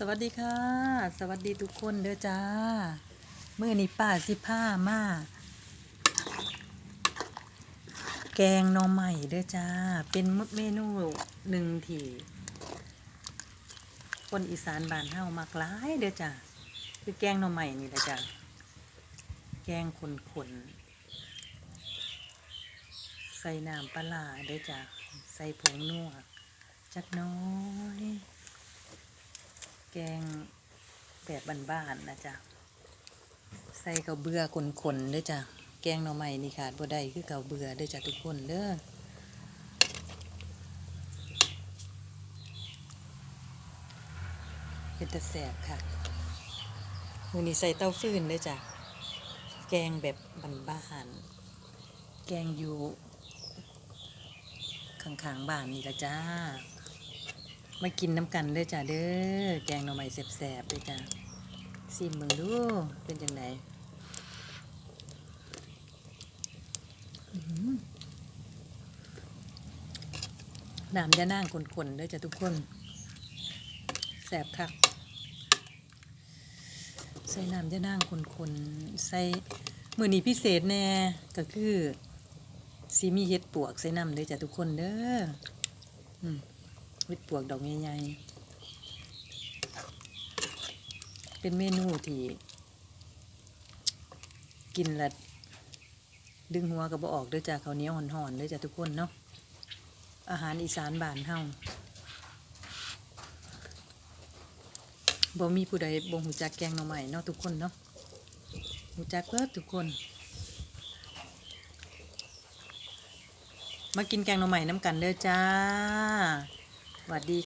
สวัสดีค่ะ สวัสดีทุกคนเด้อจ้าเมื่อนี้ป้าสิผ้ามาแกงหน่อใหม่เด้อจ้า เป็นเมนูหนึ่งที่คนอีสานบ้านเฮามักหลายเด้อจ้าคือแกงหน่อใหม่นี่แหละจ้าแกงขนขนๆใส่น้ำปลาเด้อจ้าใส่ผงนัวจักน้อย แกงแบบบ้านๆนะจ๊ะ ใส่ข้าวเบื่อขนๆด้อจ้ะ แกงหน่อไม้นี่ขาดบ่ได้คือข้าวเบื่อด้อจ้ะทุกคนเด้อเป็นตะแสบค่ะมือนี้ใส่เต้าฟืนด้อจ้ะ แกงแบบบ้านๆแกงอยู่ข้างๆบ้านนี่ละจ้า มากินน้ำกันเด้อจ้าเด้อแกงหน่อไม้แสบๆเด้อจ้าซิมมึงดูเป็นจังไดอื้อหือน้ำยานั่งคนๆเด้อจ้าทุกคนแสบคักใส่น้ำยานั่งคนๆใส่มือนี้พิเศษแน่ก็คือซีมีเฮ็ดปวกใส่น้ำเด้อจ้าทุกคนเด้ออื มเห็ดปวกดอกใหญ่ๆเป็นเมนูที่กินและดึงหัวก็บอออกเด้วยจ้าข้าวเหนียวห่อนๆเด้วยจ้าทุกคนเนาะอาหารอีสานบ้านเฮาบ่มีผู้ใดบ่หูจักแกงหน่อไม้เนาะทุกคนเนาะหูจักเพิ่ทุกคน มากินแกงหน่อไม้น้ำกันเด้อจ้า วัสดี